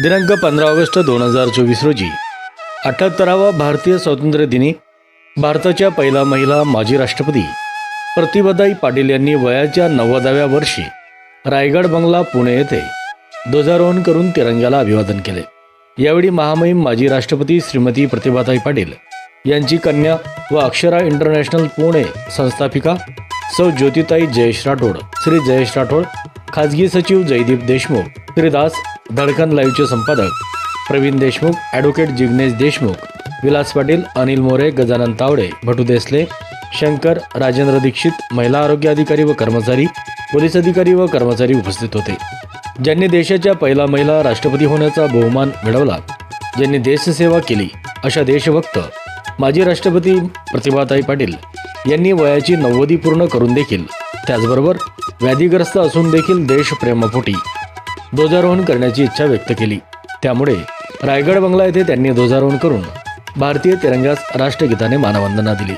दिनांक पंधरा ऑगस्ट दोन हजार चोवीस रोजी अठ्याहत्तरावा भारतीय स्वातंत्र्य दिनी भारताच्या पहिला महिला माजी राष्ट्रपती प्रतिभाताई पाटील यांनी वयाच्या नव्वदाव्या वर्षी रायगड बंगला पुणे येथे ध्वजारोहण करून तिरंग्याला अभिवादन केले. यावेळी महामहिम माजी राष्ट्रपती श्रीमती प्रतिभाताई पाटील यांची कन्या व अक्षरा इंटरनॅशनल पुणे संस्थापिका सौ ज्योतिताई जयेश राठोड श्री जयेश राठोड खाजगी सचिव जयदीप देशमुख श्रीदास धडकन लाईव्हचे संपादक प्रवीण देशमुख ॲडव्होकेट जिग्नेश देशमुख विलास पाटील अनिल मोरे गजानन तावडे भटू देसले शंकर राजेंद्र दीक्षित महिला आरोग्य अधिकारी व कर्मचारी पोलीस अधिकारी व कर्मचारी उपस्थित होते. ज्यांनी देशाच्या पहिला महिला राष्ट्रपती होण्याचा बहुमान मिळवला ज्यांनी देशसेवा केली अशा देशभक्त माजी राष्ट्रपती प्रतिभाताई पाटील यांनी वयाची नव्वदी पूर्ण करून देखील त्याचबरोबर व्याधीग्रस्त असून देखील देशप्रेमापोटी ध्वजारोहण करण्याची इच्छा व्यक्त केली. त्यामुळे रायगड बंगला येथे त्यांनी ध्वजारोहण करून भारतीय तिरंग्यास राष्ट्रगीताने मानवंदना दिली.